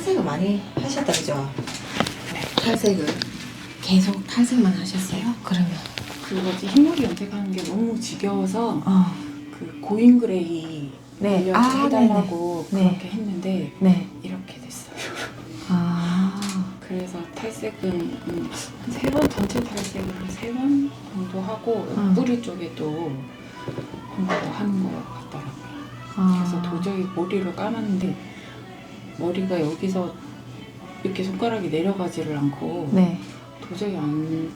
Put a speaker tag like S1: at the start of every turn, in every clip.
S1: 탈색을 많이 하셨다 그죠? 탈색을 계속 탈색만 하셨어요? 그러면
S2: 그거지 흰머리 염색하는 게 너무 지겨워서
S1: 어,
S2: 그 고인 그레이
S1: 네. 아,
S2: 해달라고
S1: 네네.
S2: 그렇게 했는데
S1: 네.
S2: 이렇게 됐어요.
S1: 아,
S2: 그래서 탈색은 음, 세번 전체 탈색을 세 번 정도 하고
S1: 음.
S2: 뿌리 쪽에도 한번더 하는 것 같더라고요.
S1: 아.
S2: 그래서 도저히 머리를 감았는데 머리가 여기서 이렇게 손가락이 내려가지를 않고
S1: 네.
S2: 도저히 안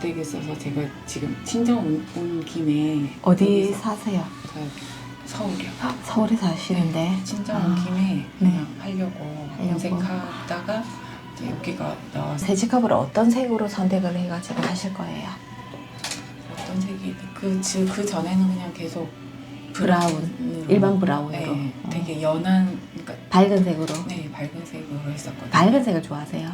S2: 되겠어서 제가 지금 친정 온, 온 김에
S1: 어디
S2: 여기서
S1: 사세요?
S2: 저 서울이요.
S1: 서울에 사시는데.
S2: 친정
S1: 아,
S2: 온 김에 그냥 하려고
S1: 하려고.
S2: 검색하다가 이제 여기가 나와서
S1: 새직업을 어떤 색으로 선택을 해가지고 하실 거예요?
S2: 어떤 색이 그, 즈- 그 전에는 그냥 계속
S1: 브라운,
S2: 브라운으로,
S1: 일반 브라운으로.
S2: 네,
S1: 어.
S2: 되게 연한 그러니까
S1: 밝은 색으로.
S2: 네 밝은 색으로 했었거든요.
S1: 밝은 색을 좋아하세요?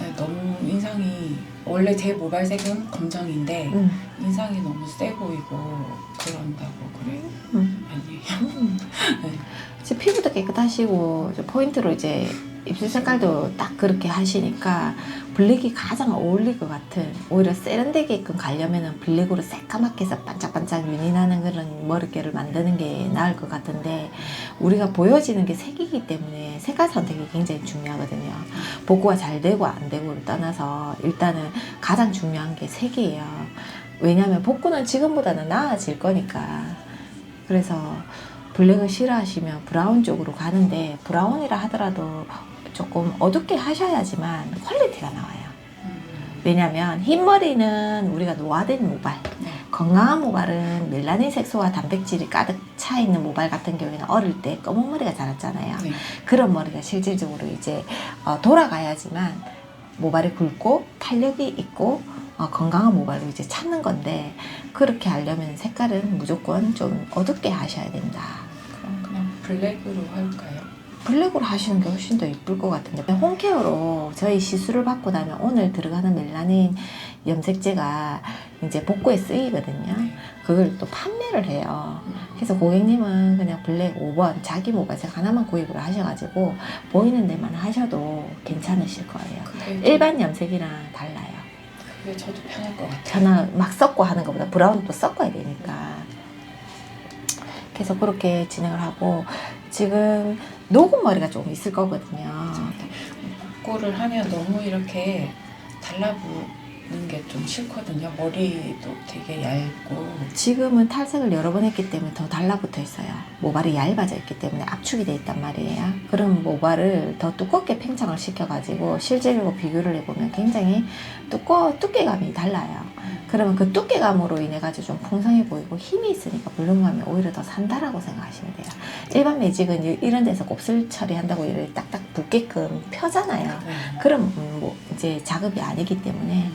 S2: 네, 너무 인상이 원래 제 모발색은 검정인데
S1: 응.
S2: 인상이 너무 세 보이고 그런다고 그래
S1: 응.
S2: 아니에요.
S1: 이제 피부도 깨끗하시고 이제 포인트로 이제 입술 색깔도 딱 그렇게 하시니까 블랙이 가장 어울릴 것 같은 오히려 세련되게끔 가려면은 블랙으로 새까맣게 해서 반짝반짝 윤이 나는 그런 머릿결을 만드는 게 나을 것 같은데 우리가 보여지는 게 색이기 때문에 색깔 선택이 굉장히 중요하거든요. 복구가 잘 되고 안 되고를 떠나서 일단은 가장 중요한 게 색이에요. 왜냐하면 복구는 지금보다는 나아질 거니까. 그래서 블랙을 싫어하시면 브라운 쪽으로 가는데 브라운이라 하더라도 조금 어둡게 하셔야지만 퀄리티가 나와요.
S2: 음,
S1: 왜냐면 흰머리는 우리가 노화된 모발,
S2: 네.
S1: 건강한 모발은 멜라닌 색소와 단백질이 가득 차 있는 모발 같은 경우에는 어릴 때 검은 머리가 자랐잖아요.
S2: 네.
S1: 그런 머리가 실질적으로 이제 어, 돌아가야지만 모발이 굵고 탄력이 있고 어, 건강한 모발로 이제 찾는 건데 그렇게 하려면 색깔은 무조건 좀 어둡게 하셔야 된다.
S2: 그럼 그냥 블랙으로 할까요?
S1: 블랙으로 하시는 게 훨씬 더 예쁠 것 같은데 홈케어로 저희 시술을 받고 나면 오늘 들어가는 멜라닌 염색제가 이제 복구에 쓰이거든요. 그걸 또 판매를 해요. 그래서 고객님은 그냥 블랙 5번 자기 모발색 하나만 구입을 하셔가지고 보이는 데만 하셔도 괜찮으실 거예요. 일반 염색이랑 달라요.
S2: 그게 저도 편할 것 같아요.
S1: 전화 막 섞고 하는 것보다 브라운 또 섞어야 되니까. 그래서 그렇게 진행을 하고 지금 녹은 머리가 조금 있을 거거든요.
S2: 복구를 하면 너무 이렇게 달라붙는 게 좀 싫거든요. 머리도 되게 얇고
S1: 지금은 탈색을 여러 번 했기 때문에 더 달라붙어 있어요. 모발이 얇아져 있기 때문에 압축이 돼 있단 말이에요. 그럼 모발을 더 두껍게 팽창을 시켜가지고 실제로 비교를 해보면 굉장히 두꺼, 두께감이 달라요. 그러면 그 두께감으로 인해 가지고 좀 풍성해 보이고 힘이 있으니까 볼륨감이 오히려 더 산다라고 생각하시면 돼요. 일반 매직은 이- 이런 데서 곱슬 처리한다고 이렇게 딱딱 붙게끔 펴잖아요.
S2: 네.
S1: 그럼 음, 뭐 이제 작업이 아니기 때문에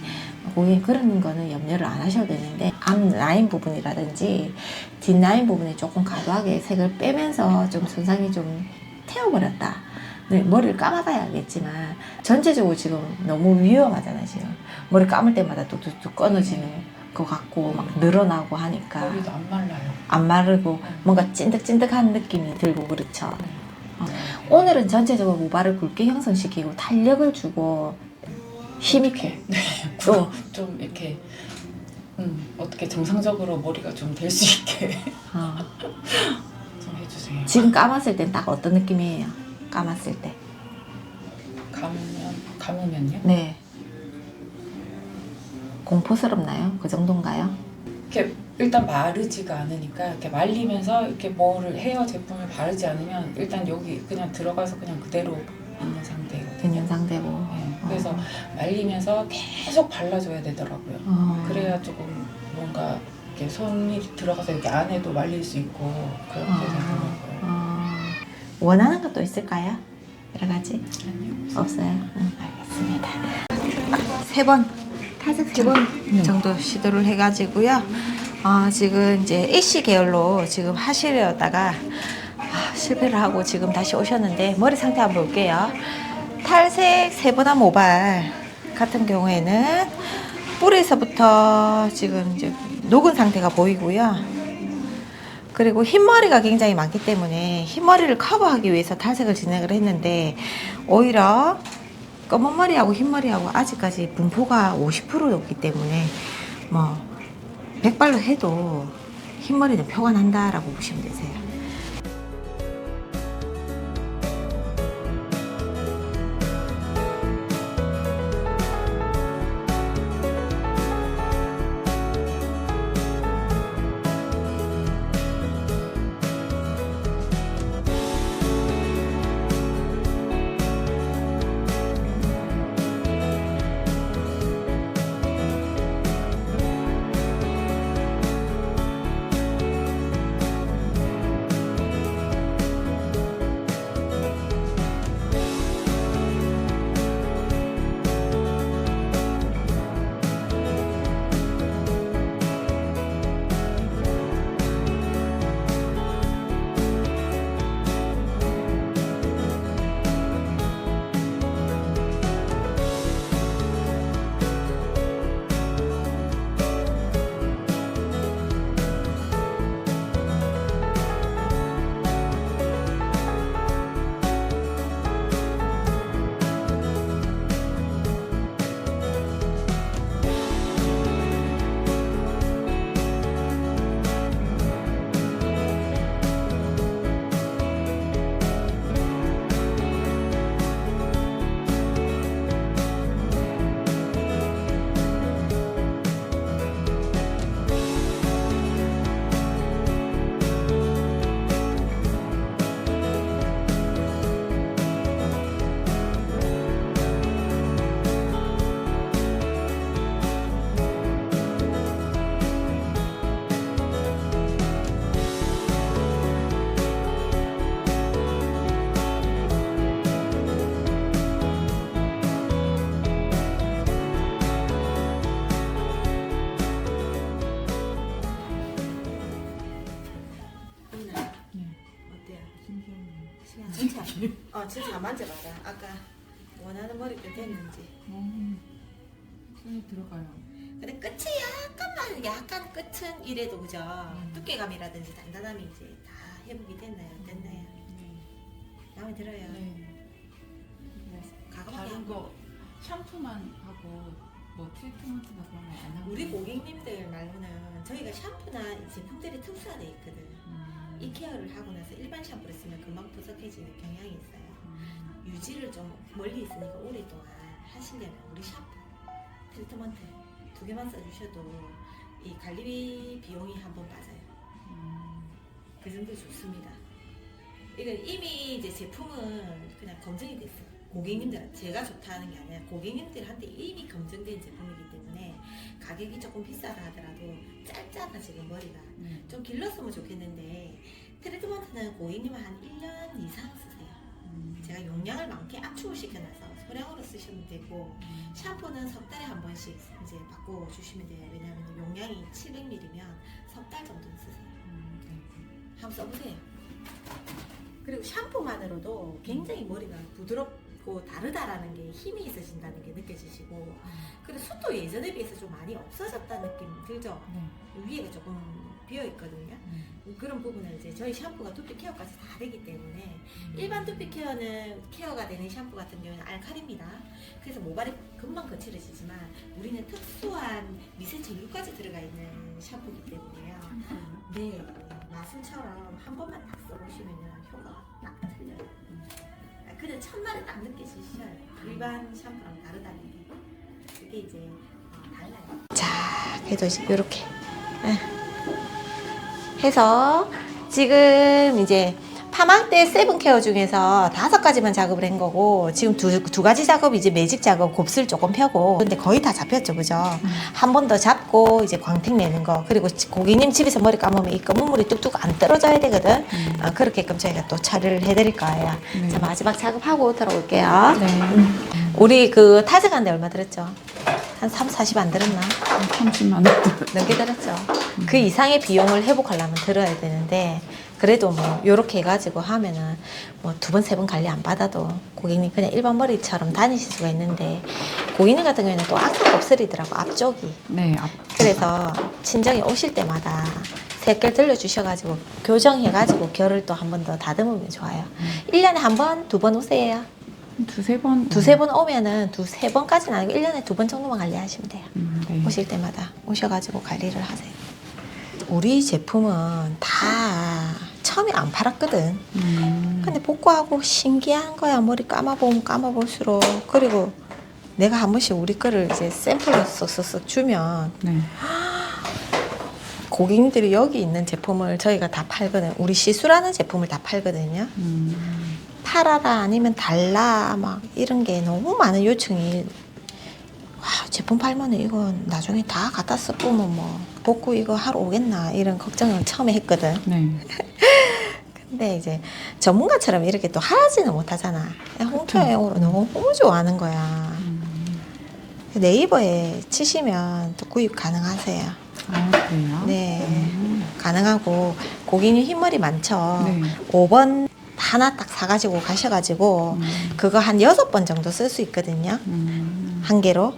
S1: 고객 그런 거는 염려를 안 하셔도 되는데 앞 라인 부분이라든지 뒷 라인 부분에 조금 과도하게 색을 빼면서 좀 손상이 좀 태워버렸다. 네, 머리를 감아봐야 알겠지만 전체적으로 지금 너무 위험하잖아요 지금 머리 감을 때마다 뚝뚝뚝 끊어지는 것 같고 막 늘어나고 하니까
S2: 머리도 안 말라요.
S1: 안 마르고 뭔가 찐득찐득한 느낌이 들고 그렇죠 어, 오늘은 전체적으로 모발을 굵게 형성시키고 탄력을 주고 힘 있게
S2: 네.
S1: 또
S2: 좀 이렇게 음, 어떻게 정상적으로 머리가 좀 될 수 있게
S1: 어,
S2: 좀 해주세요.
S1: 지금 감았을 땐 딱 어떤 느낌이에요? 감았을 때.
S2: 감으면 감으면요?
S1: 네. 공포스럽나요? 그 정도인가요?
S2: 이렇게 일단 마르지가 않으니까 이렇게 말리면서 이렇게 뭐를 헤어 제품을 바르지 않으면 일단 여기 그냥 들어가서 그냥 그대로 있는 상태거든요.
S1: 있는 상대고.
S2: 네, 그래서 말리면서 계속 발라줘야 되더라고요.
S1: 어.
S2: 그래야 조금 뭔가 이렇게 손이 들어가서 여기 안에도 말릴 수 있고 그렇게
S1: 아.
S2: 되더라고요.
S1: 어, 원하는 것도 있을까요? 여러 가지? 없어요? 응, 알겠습니다. 세 번, 탈색 세번 정도 시도를 해가지고요. 아, 지금 이제 애쉬 계열로 지금 하시려다가 아, 실패를 하고 지금 다시 오셨는데 머리 상태 한번 볼게요. 탈색 세번한 모발 같은 경우에는 뿌리에서부터 지금 이제 녹은 상태가 보이고요. 그리고 흰머리가 굉장히 많기 때문에 흰머리를 커버하기 위해서 탈색을 진행을 했는데 오히려 검은 머리하고 흰머리하고 아직까지 분포가 50% 높기 때문에 뭐 백발로 해도 흰머리는 표가 난다라고 보시면 되세요. 어 진짜 만져봐라 아까 원하는 머리끝 됐는지.
S2: 손이 들어가요.
S1: 근데 끝이 약간만 약간 끝은 이래도 그죠? 두께감이라든지 단단함이 이제 다 회복이 됐나요? 됐나요? 마음에 들어요.
S2: 네.
S1: 가감하게
S2: 다른 거 샴푸만 하고 뭐 트리트먼트나 그런 거 안 하고
S1: 우리 고객님들 말로는 저희가 샴푸나 이 제품들이 특수화돼 있거든.
S2: 음.
S1: 이 케어를 하고 나서 일반 샴푸를 쓰면 금방 부석해지는 경향이 있어요.
S2: 음.
S1: 유지를 좀 멀리 있으니까 오랫동안 하시려면 우리 샴푸, 트리트먼트 두 개만 써주셔도 이 관리 비용이 한번 빠져요.
S2: 음.
S1: 그 정도 좋습니다. 이건 이미 이제 제품은 그냥 검증이 됐어요. 고객님들 제가 좋다는 게 아니라 고객님들한테 이미 검증된 제품이기 때문에 가격이 조금 비싸다 하더라도 짧잖아 지금 머리가
S2: 네.
S1: 좀 길렀으면 좋겠는데 트리트먼트는 고객님은 한 1년 이상.
S2: 음.
S1: 제가 용량을 많게 압축을 시켜놔서 소량으로 쓰시면 되고
S2: 음.
S1: 샴푸는 석 달에 한 번씩 이제 바꿔 주시면 돼요. 왜냐하면 용량이 700ml면 석 달 정도는 쓰세요.
S2: 음. 네.
S1: 한번 써보세요. 그리고 샴푸만으로도 굉장히 머리가 부드럽고 다르다라는 게 힘이 있어진다는 게 느껴지시고 그리고 숱도 예전에 비해서 좀 많이 없어졌다는 느낌 들죠?
S2: 네.
S1: 위에가 조금 비어 있거든요.
S2: 네.
S1: 그런 부분은 이제 저희 샴푸가 두피 케어까지 다 되기 때문에
S2: 음.
S1: 일반 두피 케어는 케어가 되는 샴푸 같은 경우는 알칼리입니다. 그래서 모발이 금방 거칠어지지만 우리는 특수한 미세전류까지 들어가 있는 샴푸이기 때문에요. 네, 마술처럼 한 번만 딱 써보시면 효과가 딱 틀려요. 아, 근데 첫날에 딱 느껴지셔요. 일반 샴푸랑 다르다는 게. 그게 이제 어, 달라요. 자, 그래도 이렇게 해서 지금 이제 파망대 세븐 케어 중에서 다섯 가지만 작업을 한 거고 지금 두, 두 가지 작업 이제 매직 작업 곱슬 조금 펴고 근데 거의 다 잡혔죠 그죠? 한번 더 잡고 이제 광택 내는 거. 그리고 고객님 집에서 머리 감으면 이 검은 물이 뚝뚝 안 떨어져야 되거든. 어, 그렇게끔 저희가 또 처리를 해드릴 거예요.
S2: 네.
S1: 자 마지막 작업하고 들어올게요.
S2: 네.
S1: 우리 그 탈색하는데 얼마 들었죠? 한 3, 40 안 들었나?
S2: 30만 원.
S1: 넘게 들었죠. 그 이상의 비용을 회복하려면 들어야 되는데 그래도 뭐 요렇게 해가지고 하면은 뭐 두 번 세 번 관리 안 받아도 고객님 그냥 일반 머리처럼 다니실 수가 있는데 고객님 같은 경우에는 또 악사 곱슬이더라고 앞쪽이
S2: 네. 앞.
S1: 그래서 친정에 오실 때마다 새결 들려주셔가지고 교정해가지고 결을 또 한 번 더 다듬으면 좋아요. 일 1년에 한 번, 두 번 오세요.
S2: 두세 번.
S1: 두세 번 오면은 두세 번까지는 아니고 1년에 두 번 정도만 관리하시면 돼요.
S2: 음, 네.
S1: 오실 때마다 오셔가지고 관리를 하세요. 우리 제품은 다 처음에 안 팔았거든.
S2: 음.
S1: 근데 복구하고 신기한 거야. 머리 감아보면 감아볼수록. 그리고 내가 한 번씩 우리 거를 이제 샘플로 쓱쓱쓱 주면
S2: 네.
S1: 고객님들이 여기 있는 제품을 저희가 다 팔거든. 우리 시수라는 제품을 다 팔거든요.
S2: 음.
S1: 팔아라 아니면 달라 막 이런 게 너무 많은 요청이 와 제품 팔면 이거 나중에 다 갖다 써보면 뭐 복구 이거 하러 오겠나 이런 걱정을 처음에 했거든.
S2: 네.
S1: 근데 이제 전문가처럼 이렇게 또 하지는 못하잖아. 홍초용으로 너무 좋아하는 거야.
S2: 음.
S1: 네이버에 치시면 또 구입 가능하세요.
S2: 아, 그래요?
S1: 네.
S2: 음.
S1: 가능하고 고객님 흰머리 많죠.
S2: 네.
S1: 5번 하나 딱 사가지고 가셔가지고
S2: 음.
S1: 그거 한 여섯 번 정도 쓸 수 있거든요.
S2: 음.
S1: 한 개로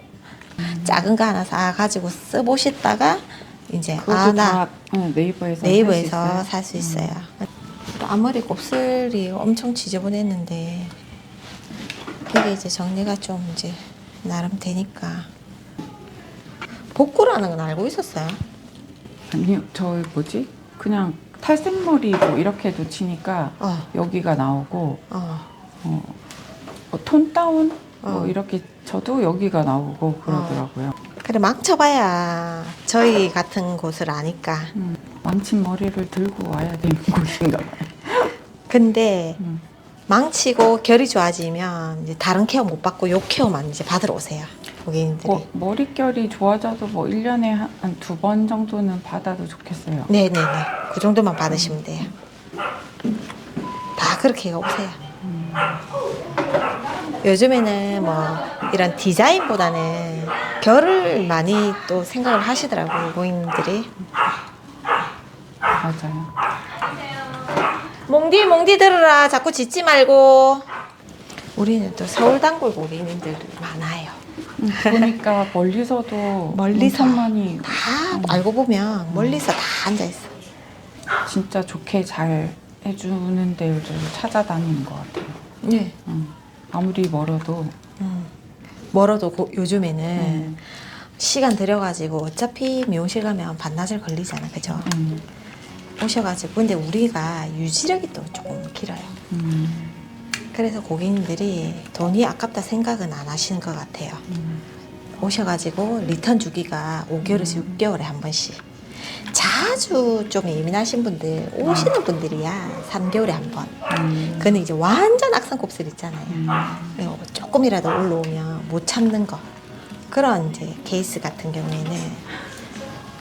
S1: 작은 거 하나 사가지고 써보셨다가 이제
S2: 그것도 아나다 어, 네이버에서
S1: 네이버에서
S2: 살수
S1: 살수
S2: 있어요?
S1: 또 앞머리 곱슬이 엄청 지저분했는데 그게 이제 정리가 좀 이제 나름 되니까 복구라는 건 알고 있었어요.
S2: 아니요, 저 뭐지? 그냥 탈색머리 뭐 이렇게도 치니까
S1: 어,
S2: 여기가 나오고
S1: 어,
S2: 어, 어, 톤 다운
S1: 어.
S2: 뭐 이렇게 저도 여기가 나오고 그러더라고요.
S1: 그래 망쳐봐야 저희 같은 곳을 아니까.
S2: 음, 망친 머리를 들고 와야 되는 곳인가 봐요.
S1: 근데
S2: 음.
S1: 망치고 결이 좋아지면 이제 다른 케어 못 받고 요 케어만 이제 받으러 오세요 고객님들이.
S2: 뭐, 머릿결이 좋아져도 뭐 1년에 한 두 번 정도는 받아도 좋겠어요.
S1: 네네네. 그 정도만 받으시면 돼요. 다 그렇게 오세요.
S2: 음.
S1: 요즘에는 뭐 이런 디자인보다는 결을 많이 또 생각을 하시더라고요, 고객님들이.
S2: 맞아요.
S1: 몽디, 몽디 들으라. 자꾸 짖지 말고. 우리는 또 서울 단골 고객님들 많아요.
S2: 음, 보니까 멀리서도
S1: 멀리서.
S2: 많이
S1: 다 알고 보면 멀리서 다 앉아 있어.
S2: 진짜 좋게 잘 해주는 데를 찾아다니는 것 같아요.
S1: 네.
S2: 음, 아무리 멀어도
S1: 음. 멀어도 고- 요즘에는
S2: 음,
S1: 시간 들여가지고 어차피 미용실 가면 반나절 걸리잖아. 그죠?
S2: 음,
S1: 오셔가지고. 근데 우리가 유지력이 또 조금 길어요.
S2: 음,
S1: 그래서 고객님들이 돈이 아깝다 생각은 안 하시는 것 같아요.
S2: 음.
S1: 오셔가지고 리턴 주기가 5개월에서 6개월에 한 번씩. 자주 좀 예민하신 분들, 오시는 분들이야 3개월에 한 번.
S2: 음,
S1: 근데 이제 완전 악성 곱슬 있잖아요.
S2: 음,
S1: 그리고 조금이라도 올라오면 못 참는 거. 그런 이제 케이스 같은 경우에는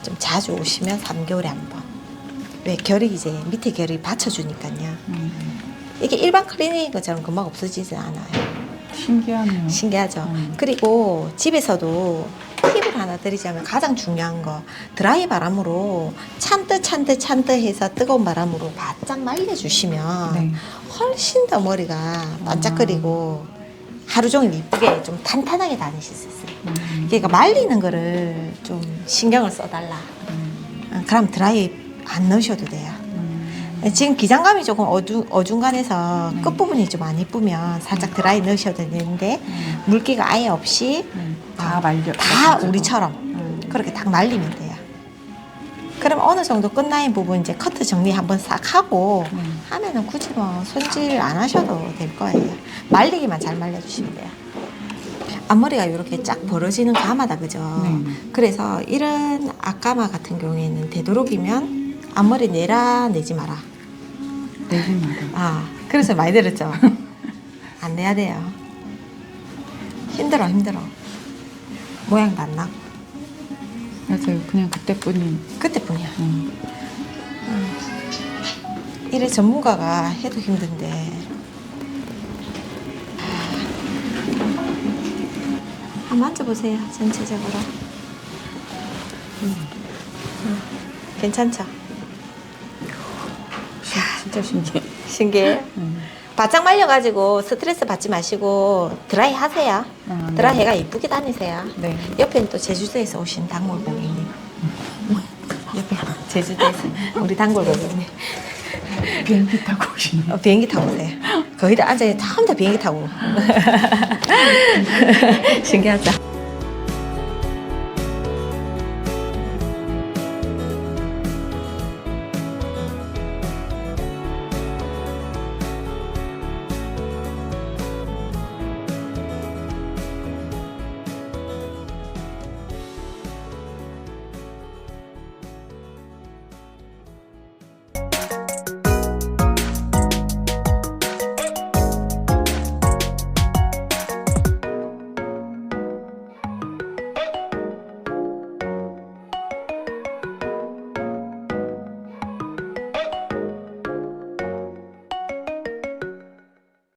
S1: 좀 자주 오시면 3개월에 한 번. 왜 결이 이제 밑에 결이 받쳐주니까요.
S2: 음.
S1: 이게 일반 클리닉처럼 금방 없어지지 않아요.
S2: 신기하네요.
S1: 신기하죠.
S2: 음.
S1: 그리고 집에서도 팁을 하나 드리자면 가장 중요한 거 드라이 바람으로 찬듯 찬듯 찬듯 해서 뜨거운 바람으로 바짝 말려주시면
S2: 네.
S1: 훨씬 더 머리가 반짝거리고 하루 종일 이쁘게 좀 탄탄하게 다니실 수 있어요.
S2: 음,
S1: 그러니까 말리는 거를 좀 신경을 써달라.
S2: 음,
S1: 어, 그럼 드라이 안 넣으셔도 돼요.
S2: 음.
S1: 지금 기장감이 조금 어두, 어중간해서
S2: 네.
S1: 끝부분이 좀안 이쁘면 살짝 드라이 넣으셔도 되는데
S2: 음,
S1: 물기가 아예 없이
S2: 네. 다
S1: 어,
S2: 말려.
S1: 다
S2: 가지고.
S1: 우리처럼
S2: 음.
S1: 그렇게 딱 말리면 돼요. 그럼 어느 정도 끝나인 부분 이제 커트 정리 한번 싹 하고
S2: 네.
S1: 하면은 굳이 뭐 손질 안 하셔도 될 거예요. 말리기만 잘 말려주시면 돼요. 앞머리가 이렇게 쫙 벌어지는 가마다 그죠?
S2: 네.
S1: 그래서 이런 앞가마 같은 경우에는 되도록이면 앞머리 내라 내지 마라.
S2: 내지 마라.
S1: 아 그래서 많이 들었죠. 안 내야 돼요. 힘들어 힘들어. 모양도 안 나고
S2: 맞아요. 그냥 그때뿐인.
S1: 그때뿐이야.
S2: 음.
S1: 이래 전문가가 해도 힘든데. 한번 만져보세요, 전체적으로. 음. 음. 괜찮죠?
S2: 신- 진짜 신기해.
S1: 신기해.
S2: 음.
S1: 바짝 말려가지고 스트레스 받지 마시고 드라이 하세요.
S2: 아, 네.
S1: 드라이 해가 이쁘게 다니세요.
S2: 네.
S1: 옆에는 또 제주도에서 오신 단골 고객님. 옆에 제주도에서 우리 단골 고객님
S2: 비행기 타고 오시네.
S1: 어, 비행기 타고 오세요. 거의 다 앉아 전부 다 비행기 타고. 신기하죠?